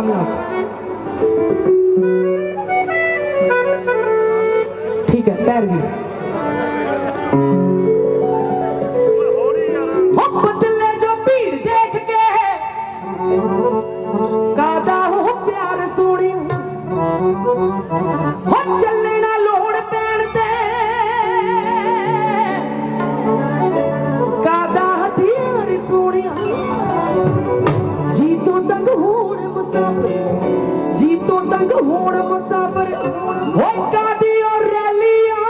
ਆਰਾਮ ਨਾਲ ਠੀਕ ਹੈ ਪੈਰ ਵੀ ਹੋ ਬਦਲੇ ਜੋ ਭੀੜ ਦੇਖ ਕੇ। ਕਾਦਾ ਹੋ ਪਿਆਰ ਸੋਹਣਿਆ। ਹੋ ਚੱਲਣਾ ਲੋੜ ਪੈਣ ਤੇ। ਕਾਦਾ ਹਥਿਆਰ ਸੋਹਣਿਆ। ਜੀ ਹੋਣ ਮੁਸਾਫਰ ਹੋ ਕਾਦੀ ਔਰ ਰੈਲੀਆਂ।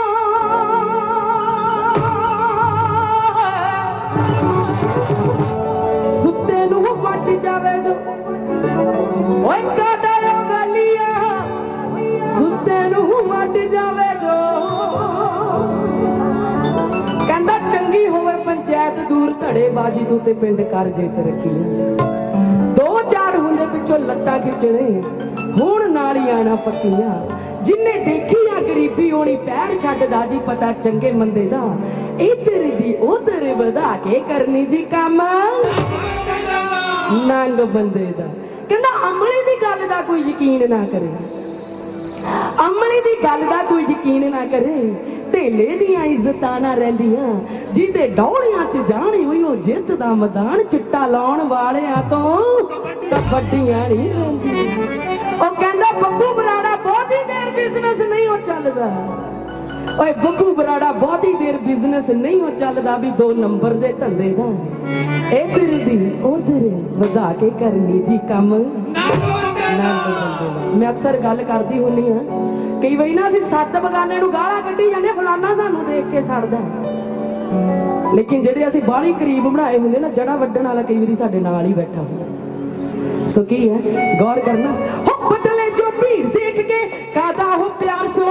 ਸੁੱਤੇ ਨੂੰ ਵੱਟ ਜਾਵੇ ਜੋ ਓਏ ਕਾਦਾ ਔਰ ਰੈਲੀਆਂ। ਸੁੱਤੇ ਨੂੰ ਵੱਟ ਜਾਵੇ ਜੋ। ਕਹਿੰਦਾ ਚੰਗੀ ਹੋਵੇ ਪੰਚਾਇਤ ਦੂਰ ਧੜੇ ਬਾਜੀ ਤੂੰ ਤੇ ਪਿੰਡ ਕਰ ਜੇ ਤਰੱਕੀ। ਦੋ ਚਾਰ ਹੁੰਦੇ ਪਿੱਛੋਂ ਲੱਤਾਂ ਖਿੱਚਣੇ। ਹੁਣ ਨਾਲ ਹੀ ਪੱਕੀਆਂ। ਜਿੰਨੇ ਦੇਖੀ ਆ ਗਰੀਬੀ ਹੋਣੀ ਪੈਰ ਛੱਡਦਾ ਜੀ ਪਤਾ ਚੰਗੇ ਮੰਦੇ ਦਾ। ਇਧਰ ਦੀ ਉਧਰ ਵਧਾ ਕੇ ਕਰਨੀ ਜੀ ਕੰਮ। ਨੰਗ ਬੰਦੇ ਦਾ। ਕਹਿੰਦਾ, ਅਮਲੀ ਦੀ ਗੱਲ ਦਾ ਕੋਈ ਯਕੀਨ ਨਾ ਕਰੇ। ਅਮਲੀ ਦੀ ਗੱਲ ਦਾ ਕੋਈ ਯਕੀਨ ਨਾ ਕਰੇ। ਢੇਲੇ ਦੀਆਂ ਇੱਜ਼ਤਾਂ ਨਾ ਰਹਿੰਦੀਆਂ ਜਿਹਦੇ ਡੌਲੀਆਂ 'ਚ ਜਾਣੀ ਹੋਈ ਉਹ ਜਿੱਤ ਦਾ ਮੈਦਾਨ ਚਿੱਟਾ ਲਾਉਣ ਵਾਲਿਆਂ ਤੋਂ ਕਬੱਡੀਆਂ ਨਹੀਂ ਰਹਿੰਦੀਆਂ। ਉਹ ਕਹਿੰਦਾ ਬੱਬੂ ਬਰਾੜਾ ਬਹੁਤੀ ਦੇਰ ਬਿਜ਼ਨਸ ਨਹੀਂ ਉਹ ਚੱਲਦਾ। ਓਏ ਬੱਬੂ ਬਰਾੜਾ ਬਹੁਤੀ ਦੇਰ ਬਿਜ਼ਨਸ ਨਹੀਂ ਉਹ ਚੱਲਦਾ ਵੀ ਦੋ ਨੰਬਰ ਦੇ ਧੰਦੇ ਦਾ। ਇਧਰ ਦੀ ਉਧਰ ਵਧਾ ਕੇ ਕਰਨੀ ਜੀ ਕੰਮ। ਮੈਂ ਅਕਸਰ ਗੱਲ ਕਰਦੀ ਹੁੰਨੀ ਆ। ਕਈ ਵਾਰੀ ਨਾ ਅਸੀਂ ਸੱਤ ਬਗਾਨੇ ਨੂੰ ਗਾਲਾਂ ਕੱਢੀ ਜਾਂਦੇ ਫਲਾਨਾ ਸਾਨੂੰ ਦੇਖ ਕੇ ਸੜਦਾ ਲੇਕਿਨ ਜਿਹੜੇ ਅਸੀਂ ਬਾਹਲੀ ਕਰੀਬ ਬਣਾਏ ਹੁੰਦੇ ਨਾ ਜੜਾ ਵੱਢਣ ਵਾਲਾ ਕਈ ਵਾਰੀ ਸਾਡੇ ਨਾਲ ਹੀ ਬੈਠਾ ਹੁੰਦਾ ਸੋ ਕੀ ਹੈ? ਗੌਰ ਕਰਨਾ। ਹੋ ਬਦਲੇ ਜੋ ਭੀੜ ਦੇਖ ਕੇ ਕਾਦਾ ਹੋ ਪਿਆਰ ਸੋਹਣਿਆ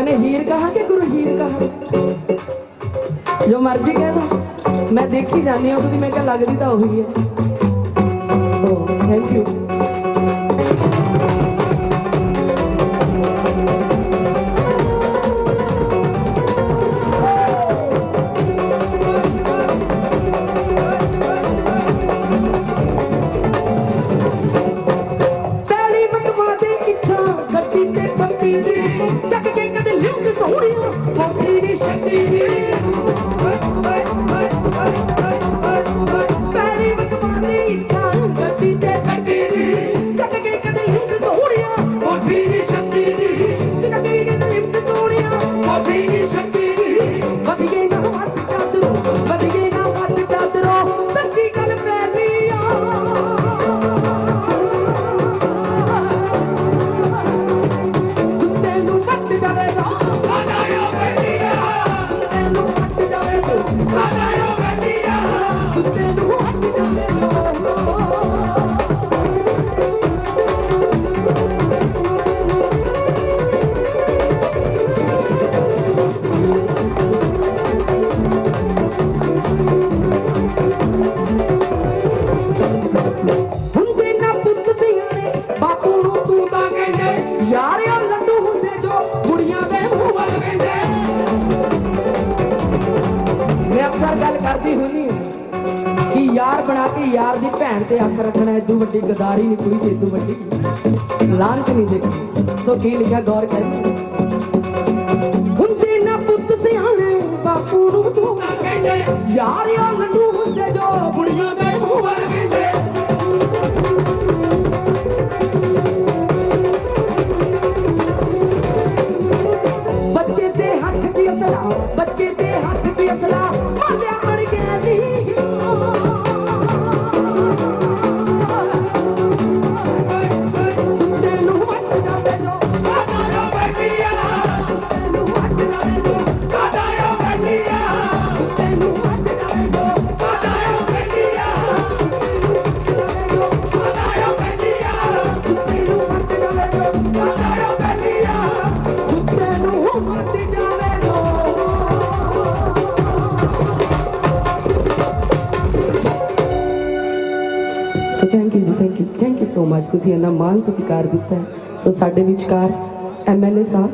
ਮਨੇ ਹੀਰ ਕਹਾ ਕਿ ਗੁਰੂ ਹੀਰ ਕਹਾ? ਜੋ ਮਰਜ਼ੀ ਕਹਿ ਦੋ। ਮੈਂ ਦੇਖੀ ਜਾਂਦੀ ਹਾਂ, ਉਹਦੀ ਮੈਂ ਕਿਹਾ ਲੱਗਦੀ ਤਾਂ ਉਹੀ ਹੈ। So thank you Bye. ਕਰਦੀ ਹੁੰਨੀ ਆ ਕਿ ਯਾਰ ਬਣਾ ਕੇ ਯਾਰ ਦੀ ਭੈਣ ਤੇ ਅੱਖ ਰੱਖਣਾ ਏਦੂ ਵੱਡੀ ਗਦਾਰੀ ਨਹੀਂ ਕੋਈ ਤੇ ਏਦੂ ਵੱਡੀ ਲਾਂਤ ਨਹੀਂ ਦੇਖੀ। ਸੋ ਕੀ ਲਿਖਿਆ ਗੌਰ ਕਰ। ਹੁੰਦੇ ਨਾ ਪੁੱਤ ਸਿਆਣੇ, ਬਾਪੂ ਨੂੰ ਤੂੰ ਕਹਿੰਦੇ। ਯਾਰ ਯਾਰ ਲੰਡੂ ਹੁੰਦੇ ਜੋ ਬੁੜੀਆਂ ਦੇ ਮੂੰਹ ਵਰ ਬੱਚੇ ਦੇ ਹੱਥ 'ਚ ਅਸਲਾ ਬੱਚੇ ਤੇ ਸੋ ਮਚ ਤੁਸੀਂ ਇੰਨਾ ਮਾਨ ਸਤਿਕਾਰ ਦਿੱਤਾ ਹੈ। ਸੋ ਸਾਡੇ ਵਿਚਕਾਰ ਐਮਐਲਏ ਸਾਹਿਬ